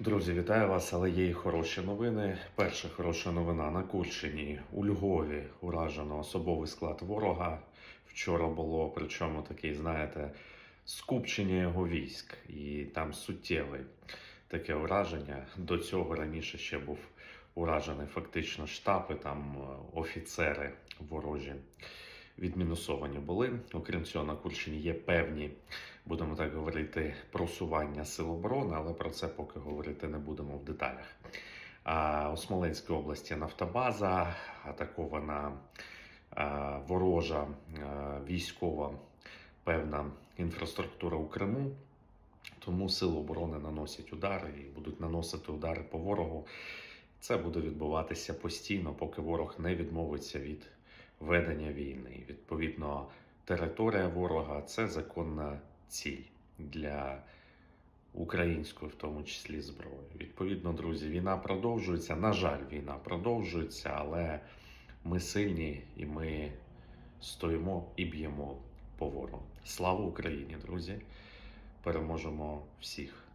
Друзі, вітаю вас, але є і хороші новини. Перша хороша новина на Курщині у Львові уражено особовий склад ворога. Вчора було, причому такий, знаєте, скупчення його військ, і там суттєве таке ураження. До цього раніше ще був уражений фактично штаб, і там е, офіцери ворожі відмінусовані були. Окрім цього, на Курщині є певні будемо так говорити, просування сил оборони, але про це поки говорити не будемо в деталях. А у Смоленській області нафтобаза атакована ворожа військова певна інфраструктура у Криму. Тому сили оборони наносять удари і будуть наносити удари по ворогу. Це буде відбуватися постійно, поки ворог не відмовиться від ведення війни. Відповідно, територія ворога це законна ціль для української, в тому числі зброї. Відповідно, друзі, війна продовжується. На жаль, війна продовжується, але ми сильні і ми стоїмо і б'ємо по ворогу. Слава Україні, друзі! Переможемо всіх!